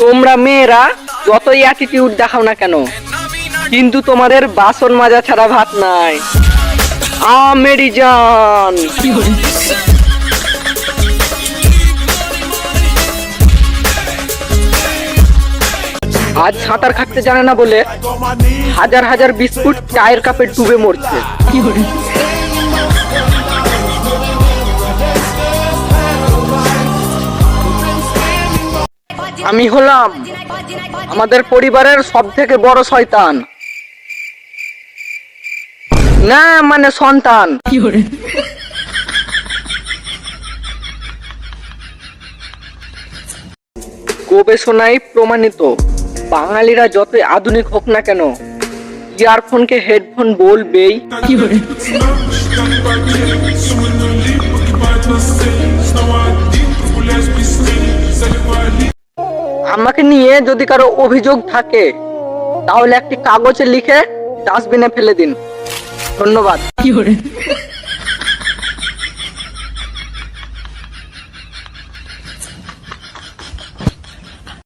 তোমরা মেয়েরা যতই অ্যাটিটিউড দেখাও না কেন, কিন্তু তোমাদের বাসন মাজা ছাড়া ভাত নাই। আমেরিজান আজ সাঁতার কাটতে জানে না বলে হাজার হাজার বিস্কুট চায়ের কাপে ডুবে মরছে। আমি হলাম আমাদের পরিবারের সব থেকে বড় শয়তান। না মানে সন্তান। গবেষণায় প্রমাণিত, বাঙালিরা যতই আধুনিক হোক না কেন, ইয়ারফোনকে হেডফোন বলবেই আমাকে নিয়ে যদি কারও অভিযোগ থাকে তাহলে একটি কাগজে লিখে ডাস্টবিনে ফেলে দিন। ধন্যবাদ।